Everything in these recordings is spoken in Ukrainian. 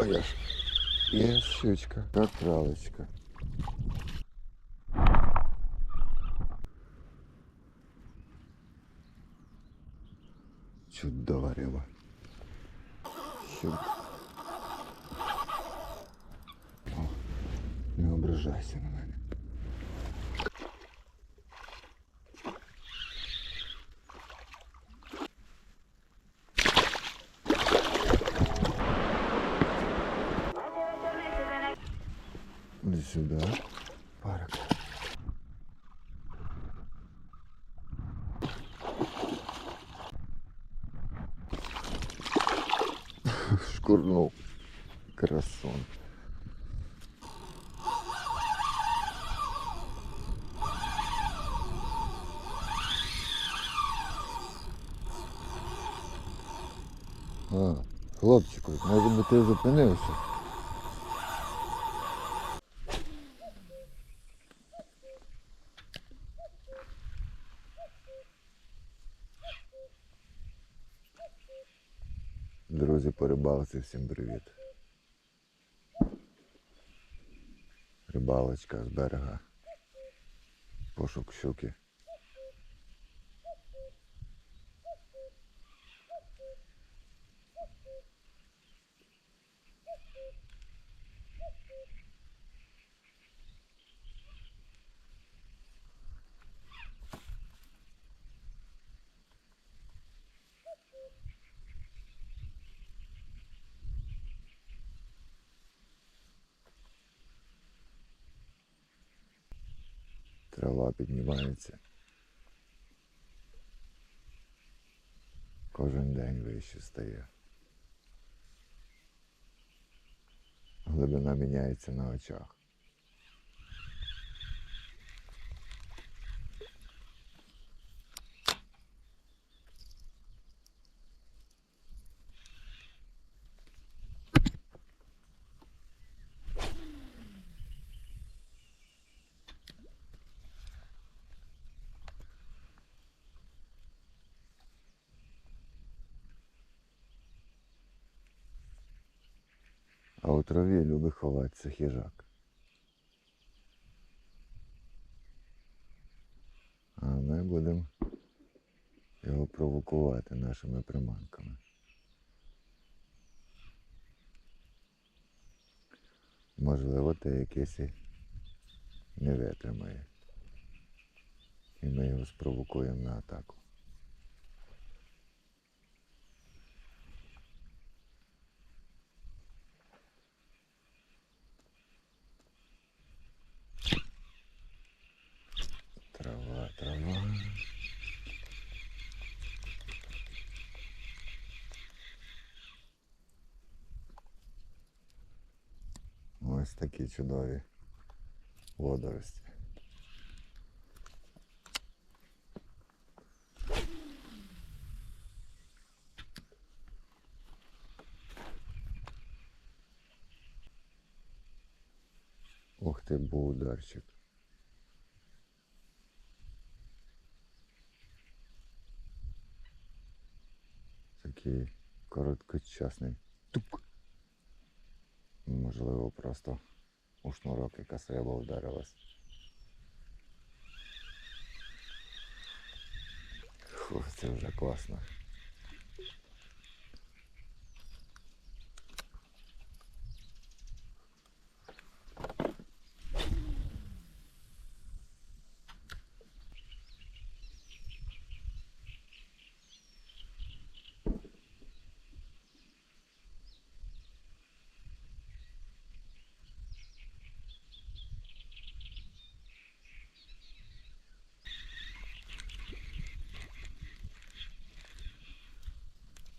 А я ж. Є щучка, катралочка. Чудова риба. Щук. О, не ображайся на мене. Сюда. Парк. Шкурнул. Красун. А, хлопчику, може би ти зупинився? Друзі по рибалці, всім привіт. Рибалочка з берега. Пошук щуки. Трава піднімається. Кожен день вище стає. Глибина міняється на очах. У траві любить ховатися хижак. А ми будемо його провокувати нашими приманками. Можливо, те якесь і не витримає. І ми його спровокуємо на атаку. Трава. Ось такі чудові водорості. Ух ти, був Такий короткочасний тук. Можливо, просто у шнурок якась риба вдарилась. Фух, це вже класно.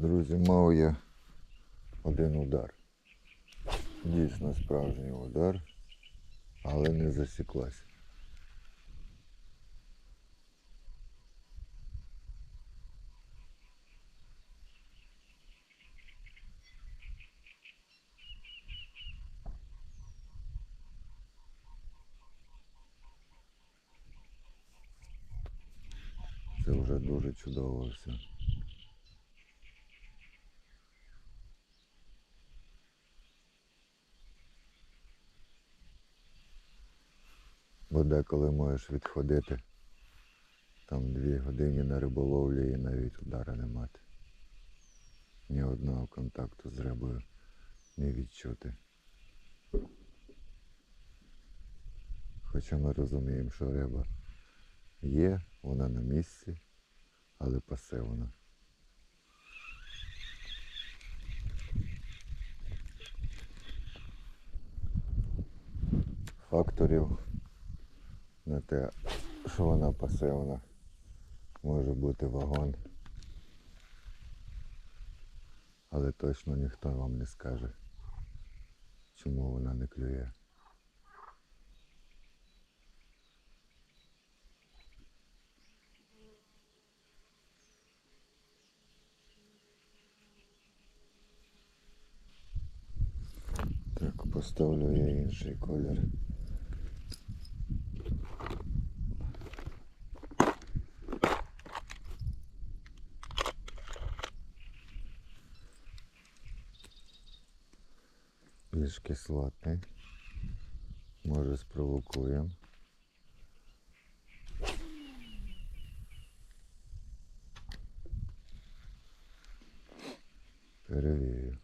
Друзі, мав я один удар. Дійсно справжній удар, але не засіклась. Це вже дуже чудово все. Бо деколи можеш відходити там дві години на риболовлі і навіть удара не мати. Ні одного контакту з рибою не відчути. Хоча ми розуміємо, що риба є, вона на місці, але пасивна. Факторів на те, що вона пасивна, може бути вагон. Але точно ніхто вам не скаже, чому вона не клює. Так, поставлю я інший колір. Більш кислотний. Може спровокуємо. Перевірю.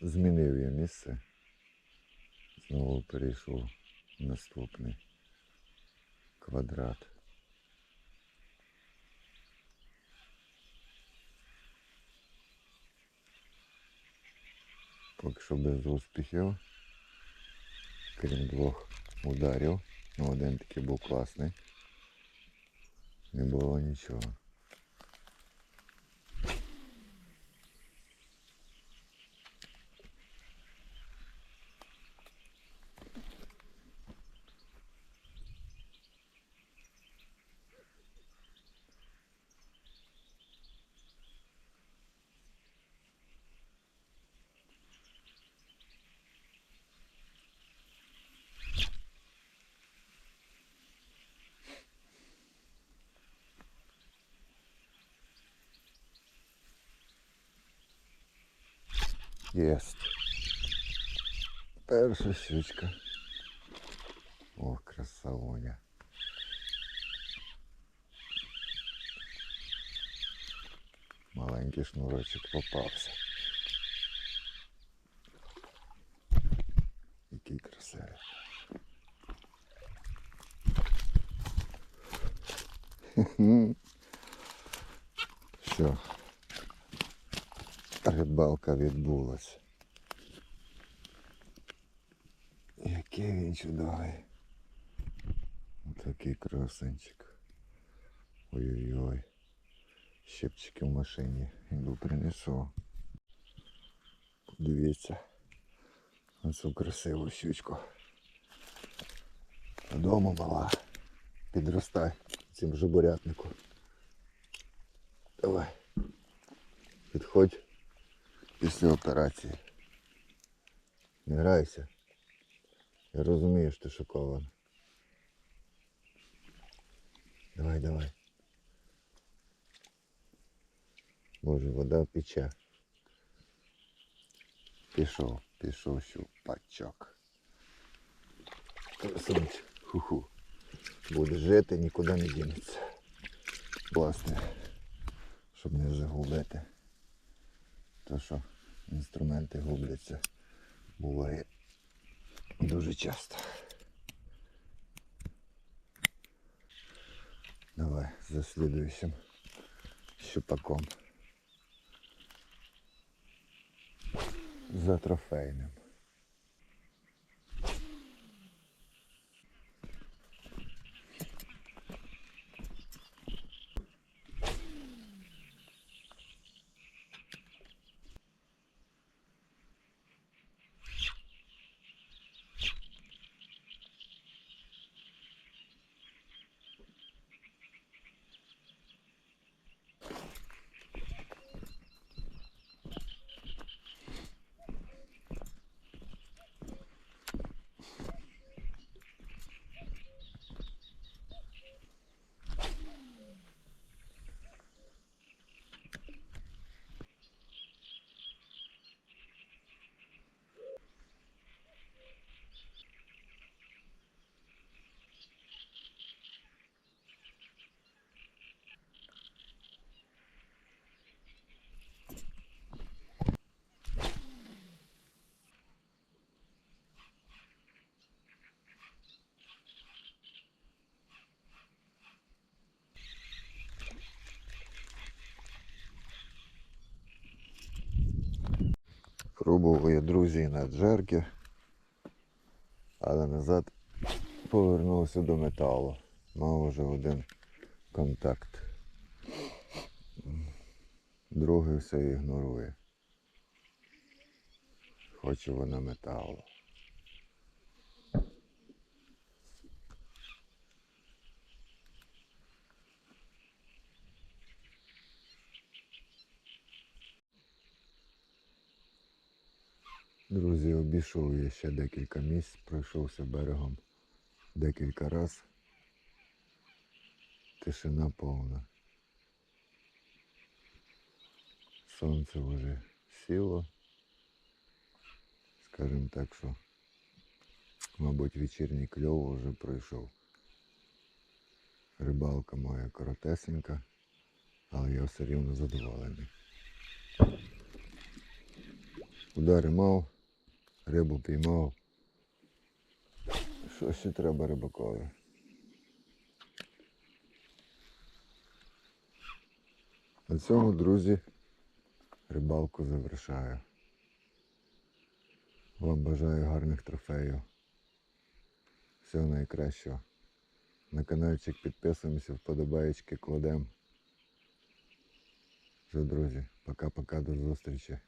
Змінив я місце. Знову перейшов наступний квадрат. Поки що без успіхів. Крім двох ударів. Ну, один такий був класний. Не було нічого. Єсть. Перша щучка. О, красавоня. Маленький шнурочок попався. Який красивий. Все. Рибалка відбулась. Який він чудовий. Отакий красенчик. Ой-ой-ой. Щепчики в машині. Іду принесу. Подивіться. на цю красиву щучку. Додому мала. Підростай цим жабурятнику. Давай. Підходь після операції. Не грайся. Я розумію, що ти шокований. Давай, давай. Боже, вода пече. Пішов, пішов щупачок. Красунчик. Ху-ху. Буде жити, нікуди не дінеться. Власне, щоб не загубити. То що інструменти губляться буває дуже часто. Давай за щупаком. За трофейним. Я друзі на джерки, але назад повернувся до металу. Мав вже один контакт. Другий все ігнорує. Хоче вона металу. Друзі, обійшов я ще декілька місць, пройшовся берегом декілька разів. Тишина повна. Сонце вже сіло. Скажімо так, що, мабуть, вечірній кльов вже пройшов. Рибалка моя коротесенька, але я все рівно задоволений. Удари мав, рибу піймав. Що ще треба рибакові? На цьому, друзі, рибалку завершаю. Вам бажаю гарних трофеїв. Всього найкращого. На каналчик підписуємося, вподобаєчки кладемо. Все, друзі, пока-пока, до зустрічі.